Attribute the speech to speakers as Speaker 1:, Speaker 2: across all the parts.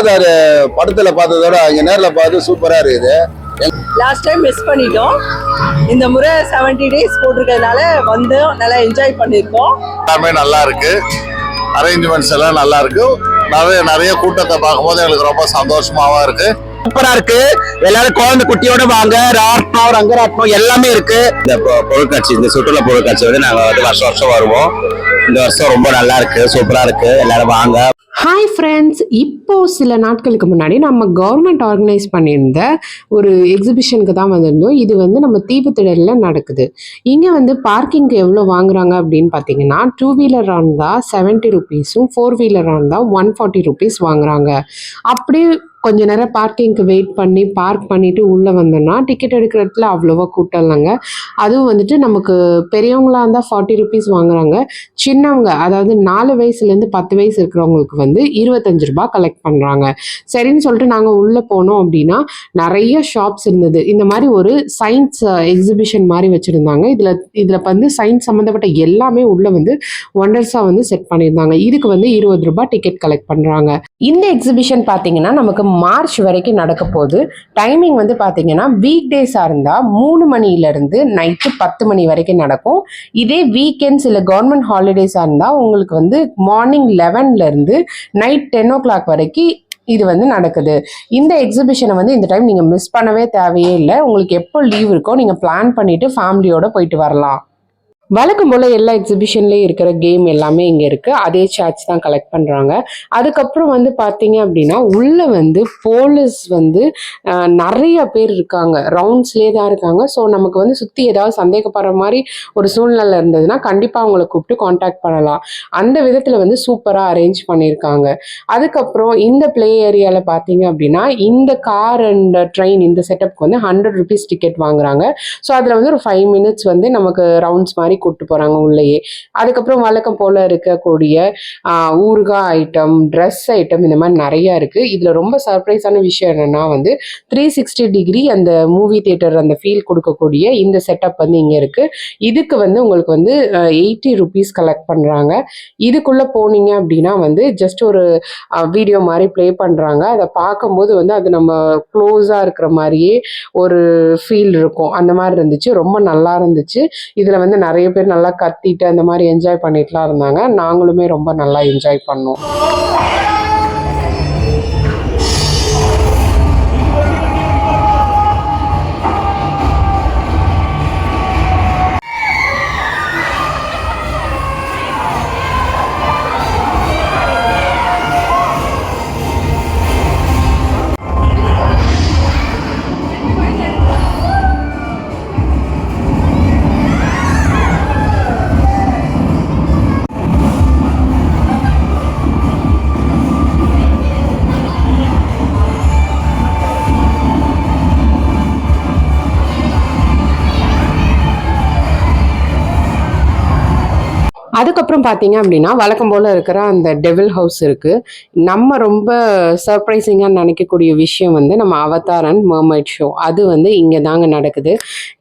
Speaker 1: Avatar படத்துல பார்த்ததோட அங்க நேர்ல பார்த்து சூப்பரா இருக்குது.
Speaker 2: லாஸ்ட் டைம் மிஸ் பண்ணிட்டோம். இந்த முறை 70 டேஸ் போட்டிருக்கிறதுனால வந்து நல்லா என்ஜாய் பண்ணியிருக்கோம்.
Speaker 3: எல்லாமே நல்லா இருக்கு. அரேஞ்ச்மெண்ட்ஸ் எல்லாம் நல்லா இருக்கு. நிறைய நிறைய கூட்டத்தை பார்க்கும்போது எங்களுக்கு ரொம்ப சந்தோஷமாவும் இருக்கு.
Speaker 4: சூப்பரா இருக்கு. எல்லாரும் குழந்தை குட்டியோட வாங்க. ராட்னம் ரங்கராட்னம் எல்லாமே இருக்கு. இந்த பொ- பொருட்காட்சி இந்த சுற்றுலா பொருட்காட்சி வந்து நாங்க வந்து வருஷம் வருஷம் வருவோம். இந்த வருஷம் ரொம்ப நல்லா இருக்கு. சூப்பரா இருக்கு. எல்லாரும் வாங்க.
Speaker 5: ஹாய் ஃப்ரெண்ட்ஸ் இப்போது சில நாட்களுக்கு முன்னாடி நம்ம கவர்மெண்ட் ஆர்கனைஸ் பண்ணியிருந்த ஒரு எக்ஸிபிஷனுக்கு தான் வந்திருந்தோம். இது வந்து நம்ம தீபத்திடலில் நடக்குது. இங்கே வந்து பார்க்கிங்க்கு எவ்வளோ வாங்குறாங்க அப்படின்னு பார்த்தீங்கன்னா டூ வீலர் இருந்தால் செவன்ட்டி ருபீஸும் ஃபோர் வீலர் இருந்தால் ஒன் ஃபார்ட்டி ருபீஸ் வாங்குறாங்க. அப்படியே கொஞ்ச நேரம் பார்க்கிங்க்கு வெயிட் பண்ணி பார்க் பண்ணிட்டு உள்ளே வந்தோம்னா டிக்கெட் எடுக்கிறதுல அவ்வளோவா கூட்டம் இல்லைங்க. அதுவும் வந்துட்டு நமக்கு பெரியவங்களாக இருந்தால் ஃபார்ட்டி ருபீஸ் வாங்குறாங்க. சின்னவங்க அதாவது நாலு வயசுலேருந்து பத்து வயசு இருக்கிறவங்களுக்கு வந்து இருபத்தஞ்சு ரூபா கலெக்ட் பண்ணுறாங்க சரின்னு சொல்லிட்டு நாங்கள் உள்ளே போனோம் அப்படின்னா நிறைய ஷாப்ஸ் இருந்தது. இந்த மாதிரி ஒரு சயின்ஸ் எக்ஸிபிஷன் uh, மாதிரி வச்சுருந்தாங்க. இதில் இதில் வந்து சயின்ஸ் சம்மந்தப்பட்ட எல்லாமே உள்ளே வந்து ஒண்டர்ஸாக வந்து செட் பண்ணியிருந்தாங்க. இதுக்கு வந்து இருபது ரூபாய் டிக்கெட் கலெக்ட் பண்ணுறாங்க இந்த எக்ஸிபிஷன் பார்த்தீங்கன்னா நமக்கு மார்ச் வரைக்கும் நடக்க போகுது. டைமிங் வந்து பார்த்தீங்கன்னா வீக் டேஸாக இருந்தால் மூணு மணியிலேருந்து நைட்டு பத்து மணி வரைக்கும் நடக்கும். இதே வீக்கெண்ட்ஸ் இல்லை கவர்மெண்ட் ஹாலிடேஸாக இருந்தால் உங்களுக்கு வந்து மார்னிங் லெவன்லேருந்து நைட் டென் ஓ கிளாக் வரைக்கும் இது வந்து நடக்குது. இந்த எக்ஸிபிஷனை வந்து இந்த டைம் நீங்கள் மிஸ் பண்ணவே தேவையே இல்லை. உங்களுக்கு எப்போ லீவ் இருக்கோ நீங்கள் பிளான் பண்ணிவிட்டு ஃபேமிலியோடு போயிட்டு வரலாம். வழக்கம் போல் எல்லா எக்ஸிபிஷன்லேயும் இருக்கிற கேம் எல்லாமே இங்கே இருக்குது அதே சார்ஜ் தான் கலெக்ட் பண்ணுறாங்க அதுக்கப்புறம் வந்து பார்த்தீங்க அப்படின்னா உள்ளே வந்து போலீஸ் வந்து நிறைய பேர் இருக்காங்க. ரவுண்ட்ஸ்லேயே தான் இருக்காங்க. ஸோ நமக்கு வந்து சுற்றி ஏதாவது சந்தேகப்படுற மாதிரி ஒரு சூழ்நிலை இருந்ததுன்னா கண்டிப்பாக அவங்கள கூப்பிட்டு காண்டாக்ட் பண்ணலாம். அந்த விதத்தில் வந்து சூப்பராக அரேஞ்ச் பண்ணியிருக்காங்க. அதுக்கப்புறம் இந்த ப்ளே ஏரியாவில் பார்த்தீங்க அப்படின்னா இந்த கார் அண்ட் ட்ரெயின் இந்த செட்டப்க்கு வந்து ஹண்ட்ரட் ருபீஸ் டிக்கெட் வாங்குறாங்க. ஸோ அதில் வந்து ஒரு ஃபைவ் மினிட்ஸ் வந்து நமக்கு ரவுண்ட்ஸ் மாதிரி கூப்பிட்டு போகிறாங்க உள்ளேயே. அதுக்கப்புறம் வழக்கம் போல் இருக்கக்கூடிய ஊறுகாய் ஐட்டம் ட்ரெஸ் ஐட்டம் இந்த மாதிரி நிறையா இருக்குது இதில் ரொம்ப சர்ப்ரைஸான விஷயம் என்னென்னா வந்து த்ரீ சிக்ஸ்டி டிகிரி அந்த மூவி தியேட்டர் அந்த ஃபீல் கொடுக்கக்கூடிய இந்த செட்டப் வந்து இங்கே இருக்குது இதுக்கு வந்து உங்களுக்கு வந்து எயிட்டி ருபீஸ் கலெக்ட் பண்ணுறாங்க இதுக்குள்ளே போனீங்க அப்படின்னா வந்து ஜஸ்ட் ஒரு வீடியோ மாதிரி ப்ளே பண்ணுறாங்க அதை பார்க்கும்போது வந்து அது நம்ம க்ளோஸாக இருக்கிற மாதிரியே ஒரு ஃபீல் இருக்கும். அந்த மாதிரி இருந்துச்சு. ரொம்ப நல்லா இருந்துச்சு. இதில் வந்து நிறைய நிறைய பேர் நல்லா கத்திட்டு அந்த மாதிரி என்ஜாய் பண்ணிட்டுலாம் இருந்தாங்க. நாங்களுமே ரொம்ப நல்லா என்ஜாய் பண்ணோம். அதுக்கப்புறம் பார்த்தீங்க அப்படின்னா வழக்கம் போல் இருக்கிற அந்த டெவில் ஹவுஸ் இருக்குது நம்ம ரொம்ப சர்ப்ரைசிங்காக நினைக்கக்கூடிய விஷயம் வந்து நம்ம அவதார் அண்ட் மர்மைட் ஷோ அது வந்து இங்கே தாங்க நடக்குது.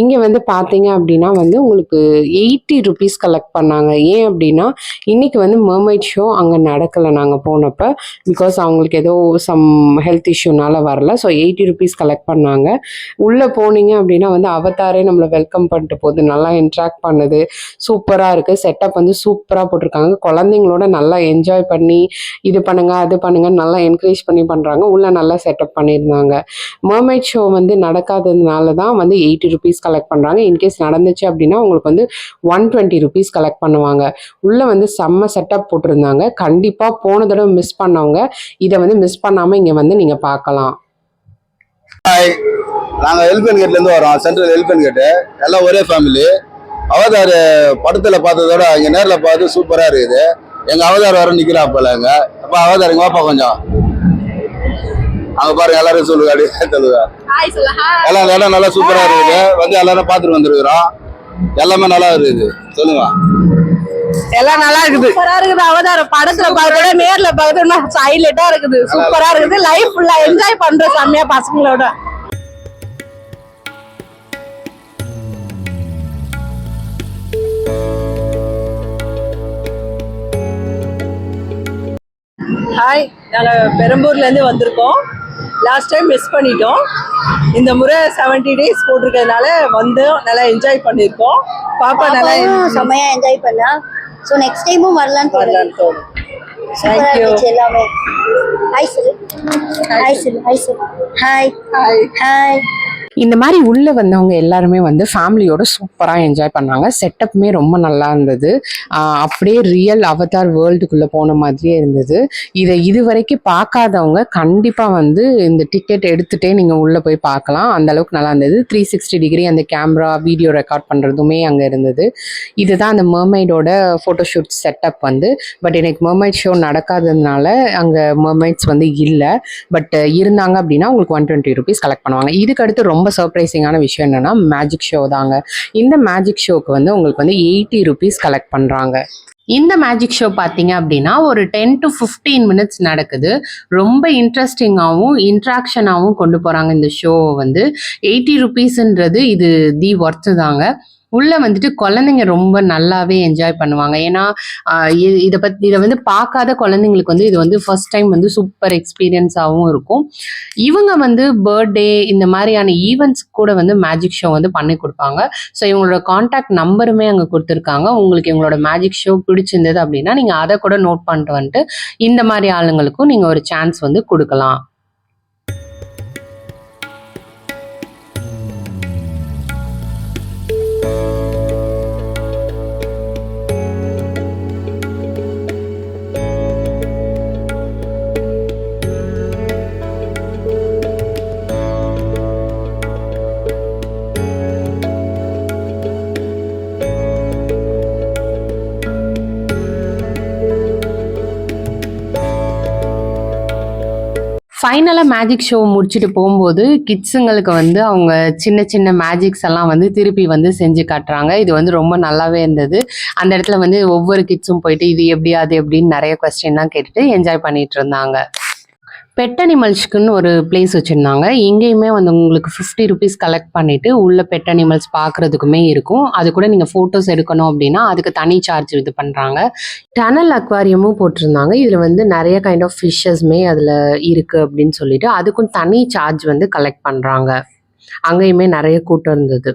Speaker 5: இங்கே வந்து பார்த்தீங்க அப்படின்னா வந்து உங்களுக்கு எயிட்டி ருபீஸ் கலெக்ட் பண்ணாங்க. ஏன் அப்படின்னா இன்றைக்கி வந்து மர்மைட் ஷோ அங்கே நடக்கலை நாங்கள் போனப்போ. பிகாஸ் அவங்களுக்கு ஏதோ சம் ஹெல்த் இஷ்யூனால வரல. ஸோ எயிட்டி ருபீஸ் கலெக்ட் பண்ணாங்க. உள்ளே போனீங்க அப்படின்னா வந்து அவதாரே நம்மளை வெல்கம் பண்ணிட்டு போகுது. நல்லா இன்ட்ராக்ட் பண்ணுது. சூப்பராக இருக்குது செட்டப் வந்து சூப்பராக போட்டிருக்காங்க. குழந்தைங்களோட நல்லா என்ஜாய் பண்ணி இது பண்ணுங்க அது பண்ணுங்க நல்லா என்கரேஜ் பண்ணி பண்ணுறாங்க உள்ள நல்லா செட்டப் பண்ணியிருந்தாங்க. மர்மைட் ஷோ வந்து நடக்காததுனால தான் வந்து எயிட்டி ருபீஸ் கலெக்ட் பண்ணுறாங்க இன்கேஸ் நடந்துச்சு அப்படின்னா உங்களுக்கு வந்து ஒன் டுவெண்ட்டி ருபீஸ் கலெக்ட் பண்ணுவாங்க. உள்ளே வந்து செம்ம செட்டப் போட்டிருந்தாங்க. கண்டிப்பாக போன தடவை மிஸ் பண்ணவங்க இதை வந்து மிஸ் பண்ணாமல் இங்கே வந்து நீங்கள் பார்க்கலாம்.
Speaker 1: நாங்கள் எலிபன் கேட்லேருந்து வரோம். சென்ட்ரல் எலிபன் கேட்டு எல்லாம் ஒரே ஃபேமிலி அவதார் படத்துல பார்த்ததோட அங்க நேர்ல பார்த்து சூப்பரா இருக்குது. எங்க அவதார் வர நிக்கிறாப்பல அங்க. அப்ப அவதார் இங்க வாப்பா கொஞ்சம். அங்க பாருங்க எல்லாரும் சொல்லுங்க அப்படியே சொல்லுங்க.
Speaker 2: ஹாய் சொல்ல ஹாய்
Speaker 1: எல்லாம் இடம் நல்லா சூப்பரா இருக்குது. வந்து எல்லாரும் பார்த்துட்டு வந்திருக்கிறோம். எல்லாமே நல்லா இருக்குது. சொல்லுங்க.
Speaker 2: எல்லாம் நல்லா இருக்குது. சூப்பரா இருக்குது. அவதார படத்துல பார்த்தோட நேர்ல பார்த்தோம்னா ஹைலைட்டா இருக்குது. சூப்பரா இருக்குது. லைஃப் ஃபுல்லா என்ஜாய் பண்ற செம்மையா பசங்களோட.
Speaker 6: ஹாய் நாங்கள் பெரம்பூர்லேருந்து வந்திருக்கோம். லாஸ்ட் டைம் மிஸ் பண்ணிட்டோம். இந்த முறை செவன்ட்டி டேஸ் போட்டிருக்கிறதுனால வந்து நல்லா என்ஜாய் பண்ணியிருக்கோம். பாப்பா நல்லா
Speaker 7: பாப்பாவும் செம்மையா என்ஜாய் பண்ணா. ஸோ நெக்ஸ்ட் டைமும் வரலான்னு
Speaker 6: வரலான்னு தோணும். தேங்க்யூ
Speaker 7: எல்லாமே. ஹாய் சொல்லு ஹாய் சொல்லு ஹாய் சொல்லு ஹாய்
Speaker 6: ஹாய்
Speaker 7: ஹாய்
Speaker 5: இந்த மாதிரி உள்ள வந்தவங்க எல்லாருமே வந்து ஃபேமிலியோட சூப்பராக என்ஜாய் பண்ணாங்க. செட்டப்புமே ரொம்ப நல்லா இருந்தது. அப்படியே ரியல் அவதார் வேர்ல்டுக்குள்ளே போன மாதிரியே இருந்தது. இதை இது வரைக்கும் பார்க்காதவங்க கண்டிப்பாக வந்து இந்த டிக்கெட் எடுத்துகிட்டே நீங்கள் உள்ளே போய் பார்க்கலாம். அந்த அளவுக்கு நல்லா இருந்தது. த்ரீ சிக்ஸ்டி டிகிரி அந்த கேமரா வீடியோ ரெக்கார்ட் பண்ணுறதுமே அங்கே இருந்தது. இதுதான் அந்த மர்மைடோட ஃபோட்டோஷூட் செட்டப் வந்து. பட் எனக்கு மர்மைட் ஷோ நடக்காததுனால அங்கே மர்மைட்ஸ் வந்து இல்லை. பட் இருந்தாங்க அப்படின்னா உங்களுக்கு ஒன் டுவெண்ட்டி ருபீஸ் கலெக்ட் பண்ணுவாங்க. இதுக்கு அடுத்து ரொம்ப சர்ப்ரைசிங்கான விஷயம் என்னன்னா மேஜிக் ஷோ தாங்க. இந்த மேஜிக் ஷோக்கு வந்து உங்களுக்கு வந்து எயிட்டி ருபீஸ் கலெக்ட் பண்ணுறாங்க இந்த மேஜிக் ஷோ பார்த்தீங்க அப்படின்னா ஒரு டென் டு ஃபிஃப்டீன் மினிட்ஸ் நடக்குது. ரொம்ப இன்ட்ரெஸ்டிங்காகவும் இன்ட்ராக்ஷனாகவும் கொண்டு போகிறாங்க இந்த ஷோவை வந்து. எயிட்டி ருபீஸ்ன்றது இது தி ஒர்த்து தாங்க உள்ளே வந்துட்டு குழந்தைங்க ரொம்ப நல்லாவே என்ஜாய் பண்ணுவாங்க. ஏன்னா இதை பற்றி இதை வந்து பார்க்காத குழந்தைங்களுக்கு வந்து இது வந்து ஃபர்ஸ்ட் டைம் வந்து சூப்பர் எக்ஸ்பீரியன்ஸாகவும் இருக்கும். இவங்க வந்து பர்த்டே இந்த மாதிரியான ஈவெண்ட்ஸ் கூட வந்து மேஜிக் ஷோ வந்து பண்ணி கொடுப்பாங்க. ஸோ இவங்களோட காண்டாக்ட் நம்பருமே அங்கே கொடுத்துருக்காங்க. உங்களுக்கு இவங்களோட மேஜிக் ஷோ பிடிச்சிருந்தது அப்படின்னா நீங்கள் அதை கூட நோட் பண்ணிட்டு வந்துட்டு இந்த மாதிரி ஆளுங்களுக்கும் நீங்கள் ஒரு சான்ஸ் வந்து கொடுக்கலாம். ஃபைனலாக மேஜிக் ஷோ முடிச்சுட்டு போகும்போது கிட்ஸுங்களுக்கு வந்து அவங்க சின்ன சின்ன மேஜிக்ஸ் எல்லாம் வந்து திருப்பி வந்து செஞ்சு காட்டுறாங்க. இது வந்து ரொம்ப நல்லாவே இருந்தது. அந்த இடத்துல வந்து ஒவ்வொரு கிட்ஸும் போயிட்டு இது எப்படி அது எப்படின்னு நிறைய கொஸ்டின்லாம் கேட்டுட்டு என்ஜாய் பண்ணிட்டு இருந்தாங்க. பெட் அனிமல்ஸ்க்குன்னு ஒரு பிளேஸ் வச்சுருந்தாங்க. இங்கேயுமே வந்து உங்களுக்கு ஃபிஃப்டி ருபீஸ் கலெக்ட் பண்ணிவிட்டு உள்ள பெட் அனிமல்ஸ் பார்க்குறதுக்குமே இருக்கும். அது கூட நீங்கள் ஃபோட்டோஸ் எடுக்கணும் அப்படின்னா அதுக்கு தனி சார்ஜ் இது பண்ணுறாங்க டனல் அக்வாரியமும் போட்டிருந்தாங்க. இதில் வந்து நிறைய கைண்ட் ஆஃப் ஃபிஷ்ஷஸ்மே அதில் இருக்குது அப்படின்னு சொல்லிட்டு அதுக்கும் தனி சார்ஜ் வந்து கலெக்ட் பண்ணுறாங்க அங்கேயுமே நிறைய கூட்டம் இருந்தது.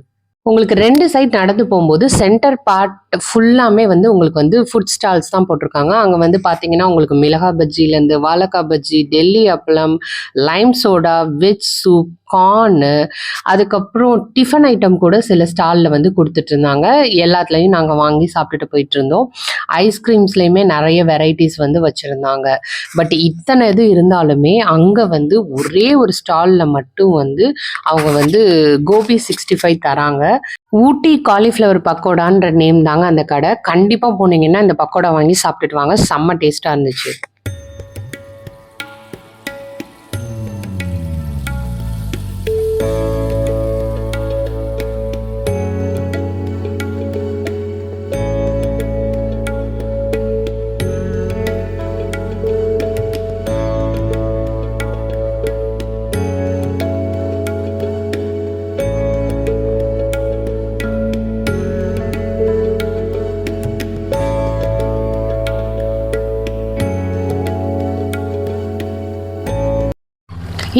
Speaker 5: உங்களுக்கு ரெண்டு சைட் நடந்து போகும்போது சென்டர் பார்ட் ஃபுல்லாமே வந்து உங்களுக்கு வந்து ஃபுட் ஸ்டால்ஸ் தான் போட்டிருக்காங்க. அங்கே வந்து பார்த்தீங்கன்னா உங்களுக்கு மிளகா பஜ்ஜிலேருந்து வாழைக்காய் bajji Delhi appalam lime soda veg soup கார்னு அதுக்கப்புறம் டிஃபன் ஐட்டம் கூட சில ஸ்டாலில் வந்து கொடுத்துட்டு இருந்தாங்க எல்லாத்துலேயும் நாங்கள் வாங்கி சாப்பிட்டுட்டு போயிட்டு இருந்தோம் ஐஸ்கிரீம்ஸ்லேயுமே நிறைய வெரைட்டிஸ் வந்து வச்சுருந்தாங்க. பட் இத்தனை இது இருந்தாலுமே அங்கே வந்து ஒரே ஒரு ஸ்டாலில் மட்டும் வந்து அவங்க வந்து கோபி சிக்ஸ்டி ஃபைவ் தராங்க. ஊட்டி காலிஃப்ளவர் பக்கோடான்ற நேம் தாங்க அந்த கடை. கண்டிப்பாக போனீங்கன்னா இந்த பக்கோடா வாங்கி சாப்பிட்டுட்டு வாங்க. செம்ம டேஸ்ட்டாக இருந்துச்சு.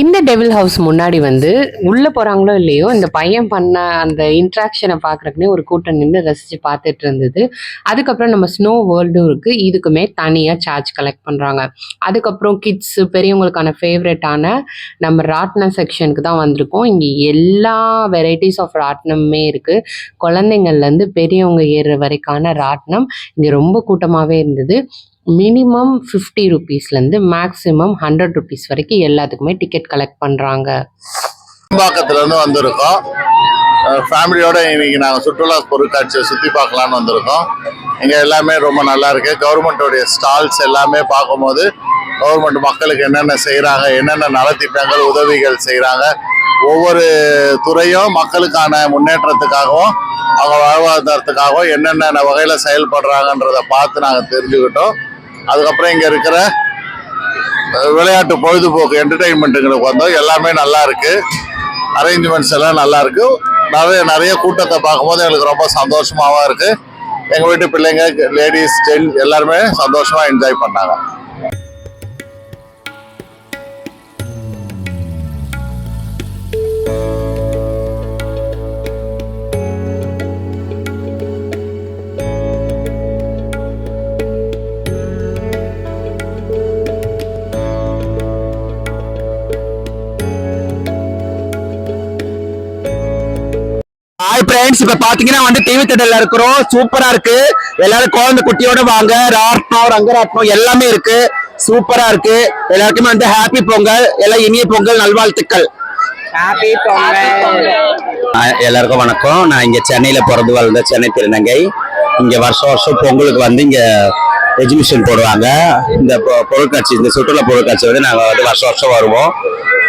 Speaker 5: இந்த டெவில் ஹவுஸ் முன்னாடி வந்து உள்ளே போகிறாங்களோ இல்லையோ இந்த பையன் பண்ண அந்த இன்ட்ராக்ஷனை பார்க்குறக்குனே ஒரு கூட்டம் நின்று ரசித்து பார்த்துட்டு இருந்தது. அதுக்கப்புறம் நம்ம ஸ்னோ வேர்ல்டும் இருக்குது இதுக்குமே தனியாக சார்ஜ் கலெக்ட் பண்ணுறாங்க அதுக்கப்புறம் கிட்ஸ் பெரியவங்களுக்கான ஃபேவரட்டான நம்ம ராட்னம் செக்ஷனுக்கு தான் வந்திருக்கோம். இங்கே எல்லா வெரைட்டிஸ் ஆஃப் ராட்னமுமே இருக்குது குழந்தைங்கள்லேருந்து பெரியவங்க ஏறுற வரைக்கான ராட்னம் இங்கே ரொம்ப கூட்டமாகவே இருந்தது. மினிமம் ஃபிஃப்டி ருபீஸ்லேருந்து மேக்ஸிமம் ஹண்ட்ரட் ருபீஸ் வரைக்கும் எல்லாத்துக்குமே டிக்கெட் கலெக்ட் பண்ணுறாங்க.
Speaker 3: பாக்கத்துலேருந்து வந்திருக்கோம். ஃபேமிலியோடு இன்னைக்கு நாங்கள் சுற்றுலா பொருட்காட்சியை சுற்றி பார்க்கலான்னு வந்திருக்கோம். இங்கே எல்லாமே ரொம்ப நல்லா இருக்குது கவர்மெண்ட்டோடைய ஸ்டால்ஸ் எல்லாமே பார்க்கும்போது கவர்மெண்ட் மக்களுக்கு என்னென்ன செய்கிறாங்க என்னென்ன நலத்திட்டங்கள் உதவிகள் செய்கிறாங்க ஒவ்வொரு துறையும் மக்களுக்கான முன்னேற்றத்துக்காகவும் அவங்க வாழ்வாதாரத்துக்காகவும் என்னென்ன வகையில் செயல்படுறாங்கன்றதை பார்த்து நாங்கள் தெரிஞ்சுக்கிட்டோம். அதுக்கப்புறம் இங்கே இருக்கிற விளையாட்டு பொழுதுபோக்கு என்டர்டைன்மெண்ட்டுங்களுக்கு வந்தோம் எல்லாமே நல்லா இருக்குது அரேஞ்ச்மெண்ட்ஸ் எல்லாம் நல்லா இருக்குது நிறைய நிறைய கூட்டத்தை பார்க்கும்போது எங்களுக்கு ரொம்ப சந்தோஷமாகவும் இருக்குது எங்கள் வீட்டு பிள்ளைங்க லேடிஸ் ஜென் எல்லாருமே சந்தோஷமாக என்ஜாய் பண்ணாங்க.
Speaker 4: ஃப்ரெண்ட்ஸ் இப்ப பாத்தீங்கன்னா வந்து டிவி திடல்ல இருக்கிறோம். சூப்பரா இருக்கு. எல்லாரும் குழந்தை குட்டியோட வாங்க. ராட்னம் ரங்கராட்னம் எல்லாமே இருக்கு. சூப்பரா இருக்கு. எல்லாருக்குமே வந்து ஹாப்பி பொங்கல் எல்லாம் இனிய பொங்கல் நல்வாழ்த்துக்கள். ஆஹ் எல்லாருக்கும் வணக்கம். நான் இங்க சென்னையில பிறந்து வளர்ந்த சென்னை திருநங்கை. இங்க வருஷம் வருஷம் பொங்கலுக்கு வந்து இங்க எக்ஸிபிஷன் போடுவாங்க இந்த பொ- பொருட்காட்சி இந்த சுற்றுலா பொருட்காட்சி வந்து நாங்கள் வந்து வருஷம் வருஷம் வருவோம்.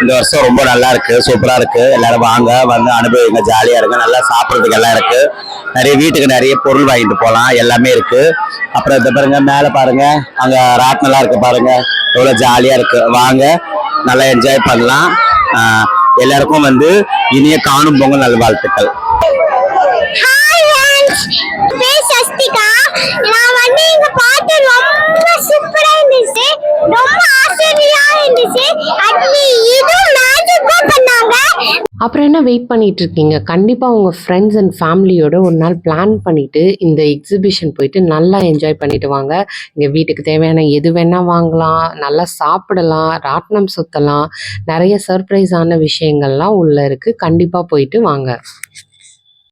Speaker 4: இந்த வருஷம் ரொம்ப நல்லா இருக்கு சூப்பராக இருக்கு. எல்லாரும் வாங்க வந்து அனுபவிங்க ஜாலியாக இருங்க. நல்லா சாப்பிட்றதுக்கு எல்லாம் இருக்கு. நிறைய வீட்டுக்கு நிறைய பொருள் வாங்கிட்டு போகலாம் எல்லாமே இருக்கு. அப்புறம் இந்த பாருங்க மேலே பாருங்க அங்கே ராட்னெல்லாம் இருக்கு பாருங்க. எவ்வளோ ஜாலியாக இருக்கு. வாங்க நல்லா என்ஜாய் பண்ணலாம். எல்லாருக்கும் வந்து இனிய காணும் பொங்கல் நல்வாழ்த்துக்கள்.
Speaker 7: நான் வந்து இங்க பார்த்து ரொம்ப சூப்பரா இருந்துச்சு ரொம்ப ஆச்சரியமா இருந்துச்சு. இதுவும் மேஜிக்கும் பண்ணாங்க.
Speaker 5: அப்புறம் என்ன வெயிட் பண்ணிட்டு இருக்கீங்க? கண்டிப்பாக உங்கள் ஃப்ரெண்ட்ஸ் அண்ட் ஃபேமிலியோட ஒரு நாள் பிளான் பண்ணிட்டு இந்த எக்ஸிபிஷன் போயிட்டு நல்லா என்ஜாய் பண்ணிட்டு வாங்க. இங்கே வீட்டுக்கு தேவையான எது வேணால் வாங்கலாம். நல்லா சாப்பிடலாம். ராட்டினம் சுற்றலாம் நிறைய சர்ப்ரைஸான விஷயங்கள்லாம் உள்ளே இருக்குது கண்டிப்பாக போயிட்டு வாங்க.